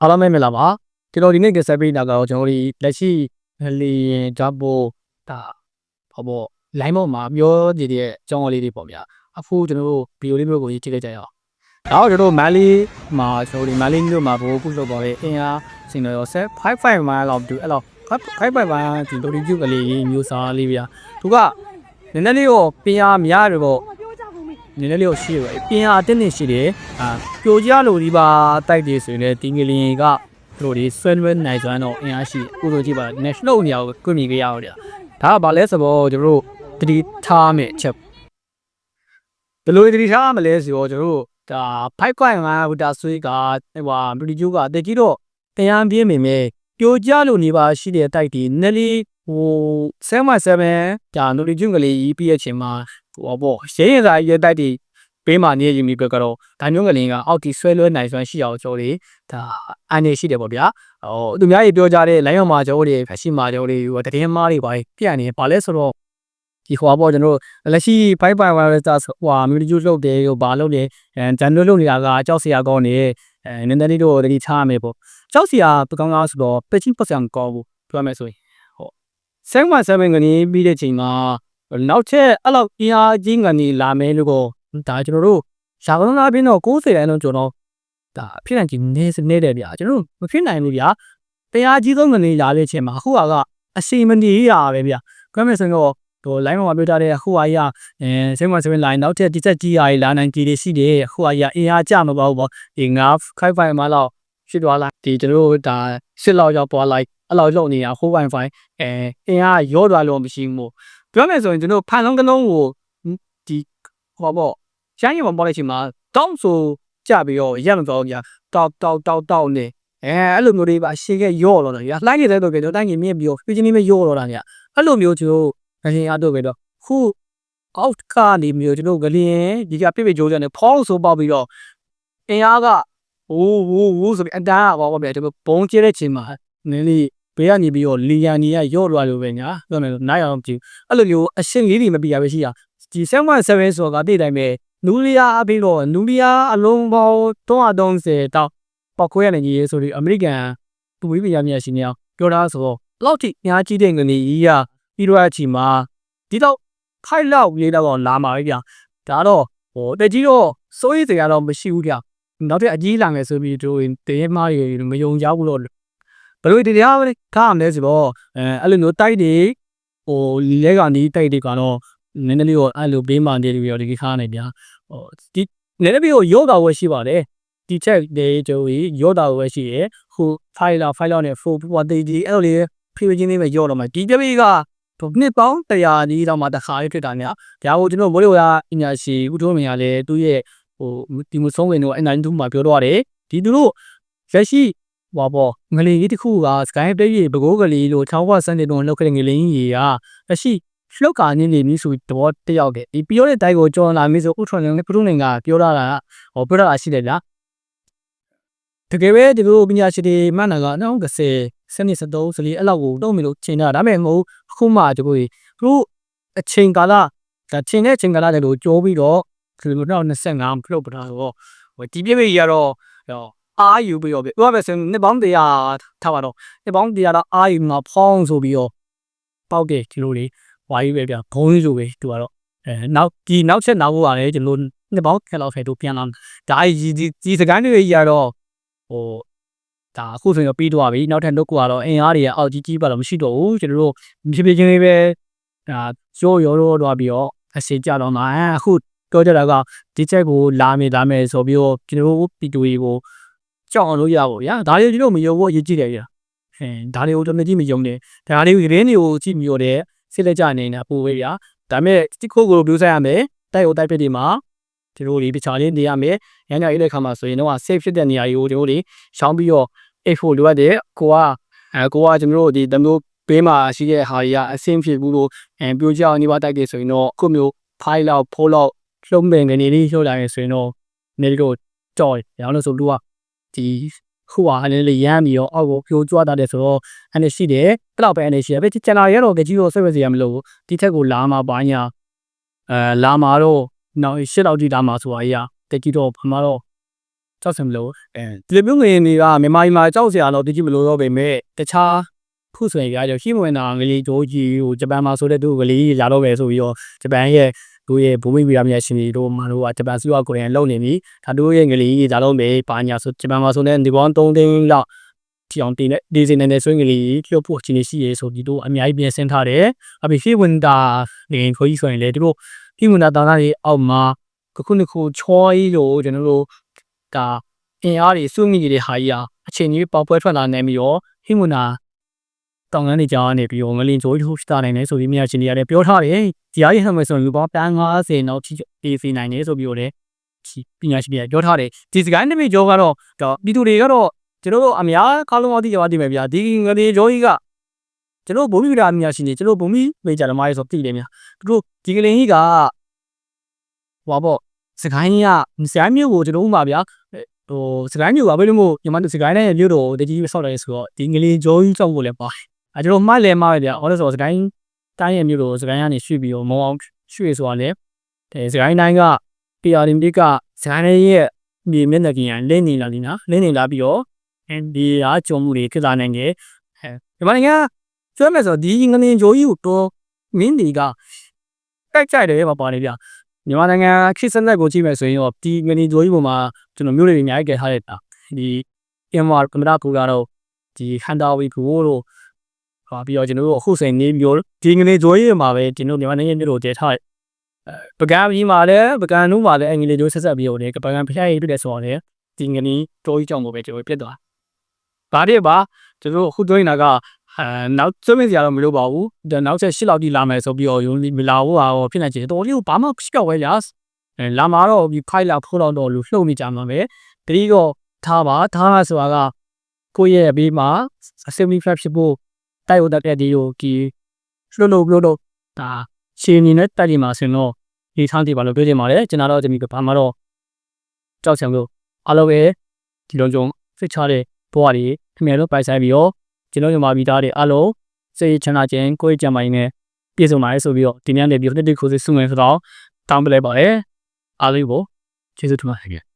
အားလုံးပဲမင်္ဂလာပါကျွန်တော်ဒီနေ့ကစားပေးတာကတော့ကျွန်တော်ဒီလက်ရှိလေရင်ဓာတ်ပို့ဒါဟောပေါ့ line ပေါ်မှာပြောနေတဲ့အကြောင်းအလေးတွေပေါ့ဗျာအခုကျွန်တော်တို့ဗီဒီယိုလေးမျိုးကိုကြည့်လိုက်ကြရအောင်ဒါတော့ကျွန်တော်မန်လေးမှာကျွန်တော်ဒီမန်လေးမျိုးမှာဘိုးကုလုပ်ပါလေအင်အားစင်တော်ဆက်55မိုင်လောက်တူအဲ့လောက်55မိုင်ဒီလိုဒီကျုပ်ကလေးမျိုးစားလေးဗျာသူကနည်းနည်းလေးတော့ပင်အားများတယ်ပေါ့ နည်းနည်းလေးတော့ရှိရပါပြင်အားတင်းတင်းရှိတယ်အာပြိုကျလို့ဒီပါတိုက်တယ်ဆိုရင်လည်းတင်းကလေးကသူတို့ဒီဆွဲလွဲနိုင်စွမ်းတော့အင်အားရှိကိုဆိုကြည့်ပါ national နေရာကိုကွမြင်ကြရအောင်ကြာဒါကဘာလဲဆိုတော့ကျွန်တော်တို့တတိထားမယ်အချက်ဘယ်လိုတတိထားမလဲဆိုတော့ကျွန်တော်တို့ဒါ5.5ဝတာဆွေးကဟိုပရီဂျူကအတက်ကြီးတော့တရားပြင်းမိမယ်ပြိုကျလို့နေပါရှိတဲ့တိုက်ဒီနည်းလေး ဟို7.7ကြာနိုလီဂျွန်းကလေးကြီးပြည့်ရဲ့ချိန်မှာဟိုပေါ့ရင်းရင်စာရဲ့တိုက်ဒီပေးမှနေရင်မိပြကတော့ဒါမျိုးကလေးကအောက်တီဆွဲလွဲနိုင်စွမ်းရှိအောင်ကျော်လေးဒါအန်နေရှိတယ်ပေါ့ဗျာဟိုသူများကြီးပြောကြတဲ့လိုင်းအောင်မှာကျော်တွေဖက်ရှိမှာကျော်တွေဟိုတည်င်းမားတွေပါပြနေပါလဲဆိုတော့ဒီဟိုပေါ့ကျွန်တော်တို့လက်ရှိ5 virus ဟိုမြူဂျူလုတ်တယ်ဟိုဘာလုတ်လဲအဲဂျန်နိုလုတ်နေတာကကြောက်စရာကောင်းနေအဲနည်းနည်းလေးတော့တတိထားမယ်ပေါ့ကြောက်စရာပကောင်းကားဆိုတော့ပချင်းပတ်စံကောင်းဘူးပြောမယ်ဆိုရင် ဟုတ်7.7ကနေပြီးတဲ့ချိန်မှာနောက်ထပ်အဲ့လောက်အင်အားကြီးကနေလာမယ်လို့ကိုဒါကျွန်တော်တို့ရှာကောင်းသားပြင်းတော့90ရန်တော့ကျွန်တော်ဒါဖြစ်နိုင်ကြီးနေစနေတယ်ဗျာကျွန်တော်မဖြစ်နိုင်ဘူးဗျာတရားကြီးဆုံးကနေလာတဲ့ချိန်မှာအခုကအစီမနေရပဲဗျာကွဲမယ်ဆိုတော့ဟို line မှာပြောထားတဲ့အခုအရာအဲ7.7 line နောက်ထပ်ဒီချက်ကြီးရာလာနိုင်ကြီးတွေရှိတယ်အခုအရာအင်အားကြမပေါ့ပေါ့ဒီ9 5.5မှာလောက်ဖြစ်သွားလိုက် ဒီကျွန်တော်တို့ဒါစစ်လောက်ရောက်သွားလိုက်အဲ့လောက်လုံနေတာဟိုး Wi-Fi အဲအင်အားရောသွားလို့မရှိဘူးပြောမယ်ဆိုရင်ကျွန်တော်ဖန်လုံးကလုံးကိုဒီဟောပေါ့ရှမ်းရင်ပေါ်လိုက်ချိန်မှာတောင်းဆိုကြပြီးတော့ရက်မတော်ကြီးတောက်တောက်တောက်တောက်နေအဲအဲ့လိုမျိုးတွေပါရှေ့ကရော့တော့တယ်ညာလှိုင်းနေတဲ့တော့ကျွန်တော်တိုင်းကြီးမြင့်ပြီးတော့ပြချင်းလေးမရော့တော့တာညာအဲ့လိုမျိုးကျွန်တော်အရင်အားတော့ပဲတော့ခု out ကနေမျိုးကျွန်တော်ကလျင်ဒီကပြစ်ပြကြိုးစံနဲ့ဖောင်းဆိုပေါက်ပြီးတော့အင်အားက ဝိုးဝိုးဝိုးဆိုပြီးအတန်းကပေါ့ဗျာကျွန်တော်ဘုံကျဲတဲ့ချိန်မှာနည်းလေးဘေးကနေပြီးတော့လီယန်နီကရော့သွားလို့ပဲညာပြောမယ်ဆိုနိုင်အောင်ကြည့်အဲ့လိုမျိုးအရှင်းလေးတွေမပြရပဲရှိရဒီ7.7ဆိုတော့ကတိတိုင်းပဲနူလီယာအပြီးတော့နူလီယာအလုံးပေါင်း330တောက်ပောက်ခွဲရနေကြီးဆိုပြီးအမေရိကန်သူဝိပညာမျက်ရှိနေအောင်ပြောတာဆိုတော့လောက်ထိအများကြီးတဲ့ငနေကြီးကပြီးတော့အချိန်မှာဒီတော့ခိုက်လောက်ရေးတော့လာမှာပဲဗျဒါတော့ဟိုတကြီးတော့စိုးရိမ်စရာတော့မရှိဘူးဗျ နောက်ထပ်အကြီးလာမယ်ဆိုပြီးတို့တင်းမားတွေမယုံကြဘူးလို့ဘယ်လိုတရားလဲကားမလဲဆိုတော့အဲအဲ့လိုမျိုးတိုက်တွေဟိုလက်ကနေတိုက်တွေကတော့နည်းနည်းလေးတော့အဲ့လိုဘေးမှန်တွေပြီးတော့ဒီခါနေဗျာဟိုဒီနည်းနည်းပြီးတော့ယောဂဝယ်ရှိပါတယ်ဒီချက်တွေကျိုးကြီးယောဂဝယ်ရှိရဟိုဖိုင်လာဖိုင်လာနဲ့ဖိုးပေါ်တေးဒီအဲ့လိုလေးဖိဝချင်းလေးပဲယောတော့မှာဒီပြပိကဟိုနှစ်ပေါင်း100ကြီးတော့မှတစ်ခါလေးဖြစ်တာညာဒါကိုကျွန်တော်မိုးလေဝါအညာရှိဦးထုံးမြင်ရလဲသူ့ရဲ့ ဟိုဒီမဆုံးဝင်တော့အနိုင်တူမှာပြောတော့တယ်ဒီသူတို့လက်ရှိဟောပေါ့ငလီကြီးတစ်ခုက sky ပြည့်ဘကိုးကလေးလို့ချောင်းဝဆန်နေတော့လောက်ခဲ့တဲ့ငလီကြီးကလက်ရှိလှုပ်ကာနေနေပြီဆိုတဘောတယောက်တည်းဒီပြောတဲ့တိုက်ကိုကြော်လာပြီဆိုဥထွန်လည်းပထုနေကပြောတာကဟောပြောတာရှိတယ်ဗျာတကယ်ပဲဒီလိုပညာရှင်တွေမှန်တာက2010စနစ်73စလီအဲ့လောက်ကိုတော့မလို့ချိန်တာဒါပေမဲ့မဟုတ်အခုမှဒီကိုသူတို့အချိန်ကာလဒါချိန်တဲ့အချိန်ကာလတွေလို့ကြောပြီးတော့ ဒီလို2025ဖလုတ်ပတာတော့ဟိုဒီပြည့်ပြည့်ကြီးကတော့အာယူပြီးတော့ပြပြောပဲဆိုရင်နှစ်ပေါင်း100ထားပါတော့နှစ်ပေါင်း100တော့အာယူမှာဖောင်းဆိုပြီးတော့ပေါက်တယ်ဒီလိုလေးဝါယူပဲဗျဘုံလေးဆိုပဲသူကတော့အဲနောက်ဒီနောက်ချက်နောက်ဖို့ပါလေကျွန်တော်နှစ်ပေါင်းခက်လောက်ဖဲတို့ပြန်လာဒါဒီဒီစကန်တွေကြီးကတော့ဟိုဒါအခုဆိုရင်ပြီးတော့ပြီနောက်ထပ်နှုတ်ကတော့အင်အားတွေကအောက်ကြီးကြီးပါတော့မရှိတော့ဘူးကျွန်တော်တို့ဖြည်းဖြည်းချင်းလေးပဲဒါရိုးရိုးတော့ပြီးတော့အစီကြတော့မှာအခု ပြောကြတာကဒီချက်ကိုလာမယ်လာမယ်ဆိုပြီးတော့ကျွန်တော်တို့ပီတူရီကိုကြောက်အောင်လုပ်ရပါဗျာဒါတွေကျွန်တော်မယုံဘူးအရေးကြီးတယ်ကြာအဲဒါတွေကိုကျွန်တော်ကြည့်မယုံတယ်ဒါတွေကိုရင်းတွေကိုကြည့်ပြီးတော့စစ်လက်ကြနေတာပို့ပဲဗျာဒါပေမဲ့စတစ်ခိုးကိုပြောဆိုင်ရမယ်တိုက်ကိုတိုက်ပစ်ဒီမှာဒီလိုလေးတခြားလေးနေရမယ်ရန်ရရေးတဲ့ခါမှာဆိုရင်တော့ safe ဖြစ်တဲ့နေရာကြီးကိုဒီလိုလေးရှောင်းပြီးတော့ F4 လိုအပ်တယ်ကိုကအဲကိုကကျွန်တော်တို့ဒီတမျိုးဘေးမှာရှိတဲ့ဟာကြီးကအဆင်ဖြစ်ဘူးလို့အဲပြောကြအောင်နေပါတိုက်တယ်ဆိုရင်တော့ခုမျိုး file လောက်ဖိုး လောက်လှုံးပင်ကနေလေးလှုပ်လာရင်ဆိုရင်တော့နေလို့ကြော်ရအောင်လို့ဆိုလို့ကဒီခုဟာအနေနဲ့ရမ်းပြီးတော့အောက်ကိုပြိုကျသွားတယ်ဆိုတော့အနေရှိတယ်အဲ့တော့ပဲအနေရှိတယ်ပဲကျန်လာရတော့ကြည့်လို့ဆွဲဆွဲစီရမလို့ဒီထက်ကိုလာမှာပါညာအဲလာမှာတော့နောက်ရှစ်လောက်ကြည့်လာမှာဆိုတာကြီးကတကြည့်တော့ဘာမှတော့ကြောက်စင်မလို့အဲဒီလိုမျိုးငရင်တွေကမြန်မာပြည်မှာကြောက်စရာတော့တကြည့်မလို့တော့ပေမဲ့တခြားခုဆိုရင်ကြာရှိမဝင်တာငလီဂျိုးကြီးဟိုဂျပန်မှာဆိုတဲ့သူကလေးလာတော့ပဲဆိုပြီးတော့ဂျပန်ရဲ့ တို့ရဲ့ဘူမိဗီရာမြတ်ရှင်တွေတို့မှာတို့ကဂျပန်စုကကိုရီးယားလုံနေပြီဒါတို့ရဲ့ငလီကြီးလာတော့မယ်ဘာညာဆိုဂျပန်မှာဆိုတဲ့ဒီဘောင်း3သိန်းလောက်ချီအောင်တင်တဲ့ဒီဇင်နဲ့ဆွေးငလီလှုပ်ဖို့အခြေအနေရှိရဲဆိုပြီးတော့အများကြီးပြင်ဆင်ထားတယ်အပြင်ရှိဝင်တာနေခွကြီးဆိုရင်လေတို့ဒီဝင်တာတာတွေအောက်မှာခုနှစ်ခုချောကြီးလို့ကျွန်တော်တို့ဒါအင်အားတွေစုမိနေတဲ့ဟာကြီးอ่ะအချိန်ကြီးပေါက်ပွဲထွက်လာနေပြီးတော့ဟိမွနာ တောင်ကန်းတွေကြားနေပြီးတော့ငလင်ကြိုးထုတ်တာနိုင်တယ်ဆိုပြီးမြတ်ရှင်တွေရတယ်ပြောထားတယ်ဒီအားရဟမယ်ဆိုရင်လူပေါင်းပန်း90နောက်ထိပြေးစီနိုင်တယ်ဆိုပြီးတော့လေပညာရှင်တွေပြောထားတယ်ဒီစကိုင်းနမိတ်ကြောကတော့ဒါပြည်သူတွေကတော့ကျွန်တော်တို့အများကားလုံးအသိကြပါသိမယ်ဗျာဒီငလင်ကြိုးကြီးကကျွန်တော်ဘုံမိဗရာမြတ်ရှင်တွေကျွန်တော်ဘုံမိမေဂျာဓမ္မရေးဆိုသိတယ်ဗျာသူတို့ဒီကလင်ကြီးကဟွာပေါ့စကိုင်းကစကိုင်းမြို့ကိုကျွန်တော်ဥမှာဗျာဟိုစကိုင်းမြို့ကဘယ်လိုမျိုးမြန်မာစကိုင်းနဲ့မြို့တော်တကြီးဆောက်တယ်ဆိုတော့ဒီငလင်ကြိုးကြီးဆောက်ဖို့လည်းပါတယ် အဲကျွန်တော်မှတ်လဲမှားပဲဗျာအော်ဆိုစကိုင်းတိုင်းရဲ့မြို့တော်စကိုင်းကနေရွှေ့ပြီးတော့မောင်းအောင်ရွှေ့ဆိုတာလေအဲစကိုင်းတိုင်းက PR မြစ်ကစကိုင်းရဲ့မြေမျက်နှာပြင်လင်းနေလာလीနာလင်းနေလာပြီးတော့အဲဒီအားကြုံမှုတွေဖြစ်လာနိုင်တယ်အဲမြန်မာနိုင်ငံကျွမ်းမယ်ဆိုဒီငလင်ကြိုးကြီးကိုတော့မင်းတွေကတိုက်ကြိုက်တယ်ပါပါတယ်ဗျာမြန်မာနိုင်ငံခေတ်စနစ်ကိုကြည့်မယ်ဆိုရင်တော့ဒီငလင်ကြိုးကြီးပေါ်မှာကျွန်တော်မျိုးတွေအများကြီးကြထားတဲ့တာဒီ MR ကမ္ဘာကူကတော့ဒီဟန်တာဝီကူတို့ ဟာပြီးတော့ကျွန်တော်တို့အခုစိန်နေမျိုးဒီငလေးကြိုးရည်မှာပဲကျွန်တော်မြန်မာနိုင်ငံမျိုးတို့တည်ထားတယ်ပကံကြီးမှာလည်းပကံတို့မှာလည်းအင်္ဂလိပ်တို့ဆက်ဆက်ပြီးတော့လေပကံဖျားရည်ပြည့်ဆိုတော့လေဒီငလေးကြိုးကြီးကြောင့်ပဲကျွန်တော်ပြတ်သွားဒါတည်းပါကျွန်တော်အခုတွေ့နေတာကအဲနောက်စွမင်းစရာတော့မလိုပါဘူးဒါနောက်ဆက်၈လောက်တိလာမယ်ဆိုပြီးတော့ယုံမလာဘူးဟာဖြစ်နေချင်တော်လေးကိုဘာမှရှောက်ဝဲညာအဲလာမှာတော့ဒီခိုင်လာဖိုးတော့တော့လူလှုပ်နေကြမှာပဲတတိတော့ထားပါထားပါဆိုတာကကိုယ့်ရဲ့ဘေးမှာ assembly flat ဖြစ်ဖို့ တိုက်ဝတ်တဲ့ဒီကိုဒီလှုပ်လို့လှုပ်လို့ဒါရှင်းနေတဲ့တိုက်ဒီမှာဆိုရင်တော့ဒီထားတိပါလို့ပြောချင်ပါတယ်ကျွန်တော်တော့ဒီဘာမှတော့ကြောက်ချင်လို့အားလုံးပဲဒီလုံးကြုံဖိတ်ချတဲ့ဘဝတွေခင်ဗျားတို့ပိုင်ဆိုင်ပြီးတော့ကျွန်တော်မြန်မာပြည်သားတွေအားလုံးစိတ်ချမ်းသာခြင်းကိုယ်ကြံမိုင်းနဲ့ပြည့်စုံပါလေဆိုပြီးတော့ဒီနေ့လည်းပြီးတော့တစ်ခုစီစုငယ်ဆိုတော့တောင်းပလဲပါတယ်အားလုံးကိုကျေးဇူးတင်ပါတယ်